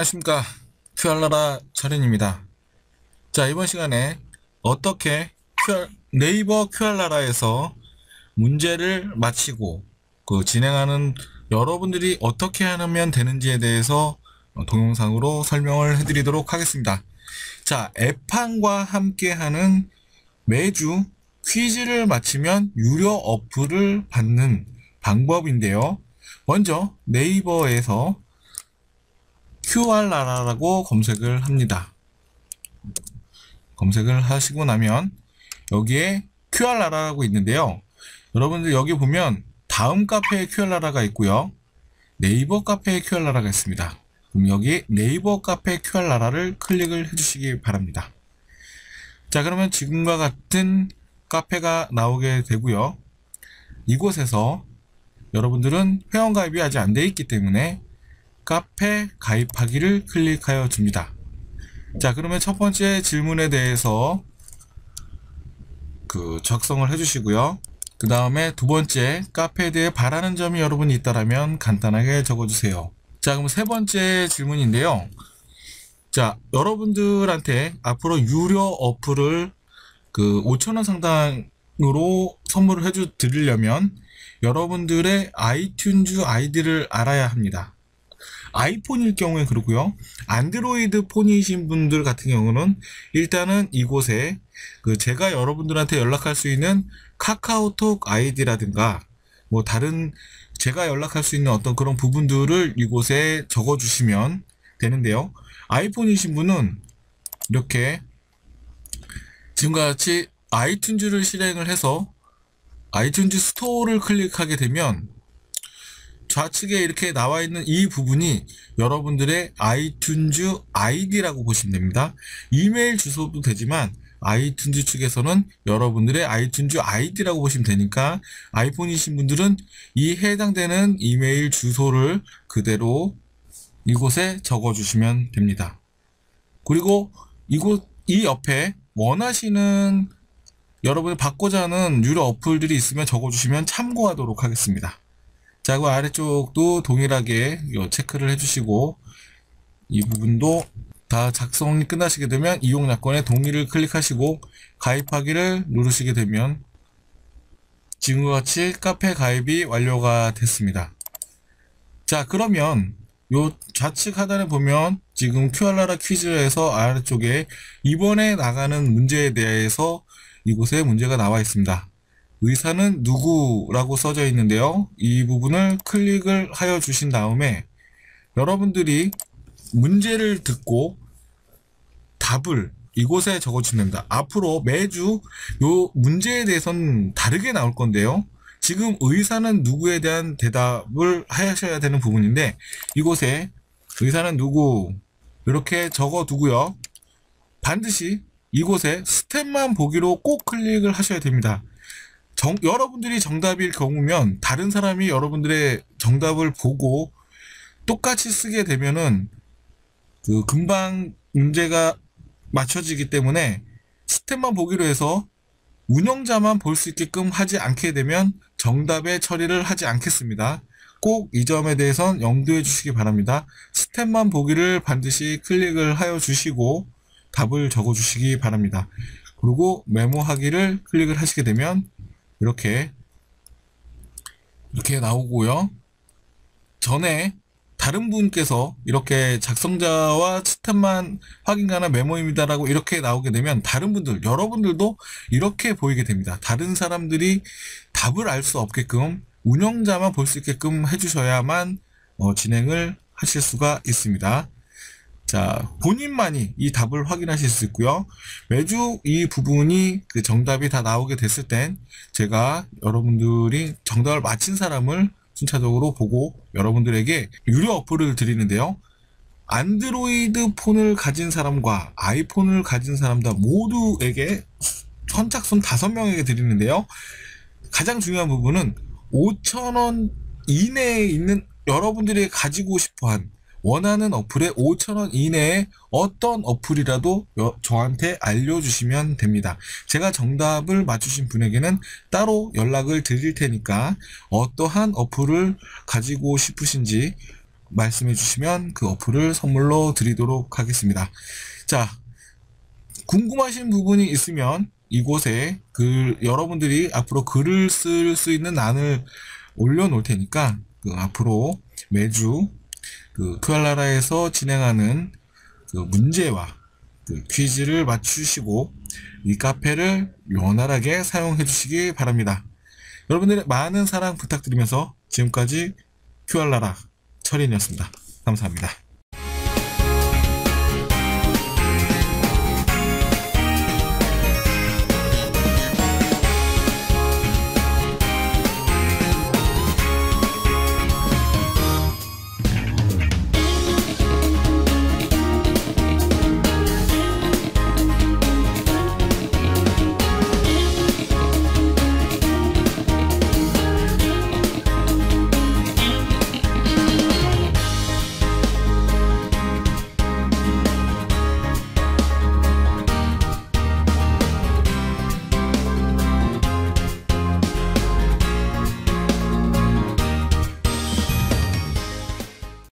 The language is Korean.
안녕하십니까. 큐알라라 차린입니다. 자 이번 시간에 어떻게 QR, 네이버 큐알라라에서 문제를 마치고 그 진행하는 여러분들이 어떻게 하면 되는지에 대해서 동영상으로 설명을 해드리도록 하겠습니다. 자 앱판과 함께하는 매주 퀴즈를 마치면 유료 어플을 받는 방법인데요. 먼저 네이버에서 QR라라고 검색을 합니다. 검색을 하시고 나면 여기에 QR라라고 있는데요. 여러분들 여기 보면 다음 카페에 QR라라가 있고요. 네이버 카페에 QR라라가 있습니다. 그럼 여기 네이버 카페 QR라라를 클릭을 해주시기 바랍니다. 자 그러면 지금과 같은 카페가 나오게 되고요. 이곳에서 여러분들은 회원가입이 아직 안 되어 있기 때문에 카페 가입하기를 클릭하여 줍니다. 자 그러면 첫 번째 질문에 대해서 그 작성을 해주시고요. 그 다음에 두 번째 카페에 대해 바라는 점이 여러분이 있다면 간단하게 적어주세요. 자 그럼 세 번째 질문인데요. 자 여러분들한테 앞으로 유료 어플을 그 5천원 상당으로 선물을 해주 드리려면 여러분들의 아이튠즈 아이디를 알아야 합니다. 아이폰일 경우에 그렇고요. 안드로이드 폰이신 분들 같은 경우는 일단은 이곳에 그 제가 여러분들한테 연락할 수 있는 카카오톡 아이디라든가 뭐 다른 제가 연락할 수 있는 어떤 그런 부분들을 이곳에 적어 주시면 되는데요. 아이폰이신 분은 이렇게 지금과 같이 아이튠즈를 실행을 해서 아이튠즈 스토어를 클릭하게 되면 좌측에 이렇게 나와 있는 이 부분이 여러분들의 아이튠즈 아이디라고 보시면 됩니다. 이메일 주소도 되지만 아이튠즈 측에서는 여러분들의 아이튠즈 아이디라고 보시면 되니까 아이폰이신 분들은 이 해당되는 이메일 주소를 그대로 이곳에 적어 주시면 됩니다. 그리고 이곳 이 옆에 원하시는 여러분이 받고자 하는 유료 어플들이 있으면 적어 주시면 참고하도록 하겠습니다. 자, 그 아래쪽도 동일하게 체크를 해주시고 이 부분도 다 작성이 끝나시게 되면 이용약관에 동의를 클릭하시고 가입하기를 누르시게 되면 지금과 같이 카페 가입이 완료가 됐습니다. 자 그러면 요 좌측 하단에 보면 지금 QR나라 퀴즈에서 아래쪽에 이번에 나가는 문제에 대해서 이곳에 문제가 나와 있습니다. 의사는 누구라고 써져 있는데요. 이 부분을 클릭을 하여 주신 다음에 여러분들이 문제를 듣고 답을 이곳에 적어주시면 됩니다. 앞으로 매주 요 문제에 대해서는 다르게 나올 건데요. 지금 의사는 누구에 대한 대답을 하셔야 되는 부분인데 이곳에 의사는 누구 이렇게 적어 두고요. 반드시 이곳에 스텝만 보기로 꼭 클릭을 하셔야 됩니다. 정, 여러분들이 정답일 경우면 다른 사람이 여러분들의 정답을 보고 똑같이 쓰게 되면은 그 금방 문제가 맞춰지기 때문에 스텝만 보기로 해서 운영자만 볼 수 있게끔 하지 않게 되면 정답의 처리를 하지 않겠습니다. 꼭 이 점에 대해선 염두해 주시기 바랍니다. 스텝만 보기를 반드시 클릭을 하여 주시고 답을 적어 주시기 바랍니다. 그리고 메모하기를 클릭을 하시게 되면 이렇게 이렇게 나오고요. 전에 다른 분께서 이렇게 작성자와 스텝만 확인 가능 메모입니다라고 이렇게 나오게 되면 다른 분들 여러분들도 이렇게 보이게 됩니다. 다른 사람들이 답을 알 수 없게끔 운영자만 볼 수 있게끔 해주셔야만 어, 진행을 하실 수가 있습니다. 자, 본인만이 이 답을 확인하실 수 있고요. 매주 이 부분이 그 정답이 다 나오게 됐을 땐 제가 여러분들이 정답을 맞힌 사람을 순차적으로 보고 여러분들에게 유료 어플을 드리는데요. 안드로이드 폰을 가진 사람과 아이폰을 가진 사람들 모두에게 선착순 5명에게 드리는데요. 가장 중요한 부분은 5천원 이내에 있는 여러분들이 가지고 싶어한 원하는 어플에 5천원 이내에 어떤 어플이라도 저한테 알려주시면 됩니다. 제가 정답을 맞추신 분에게는 따로 연락을 드릴 테니까 어떠한 어플을 가지고 싶으신지 말씀해 주시면 그 어플을 선물로 드리도록 하겠습니다. 자, 궁금하신 부분이 있으면 이곳에 글, 여러분들이 앞으로 글을 쓸 수 있는 란을 올려놓을 테니까 그 앞으로 매주 그 큐알라라에서 진행하는 그 문제와 그 퀴즈를 맞추시고 이 카페를 원활하게 사용해 주시기 바랍니다. 여러분들의 많은 사랑 부탁드리면서 지금까지 큐알라라 철인이었습니다. 감사합니다.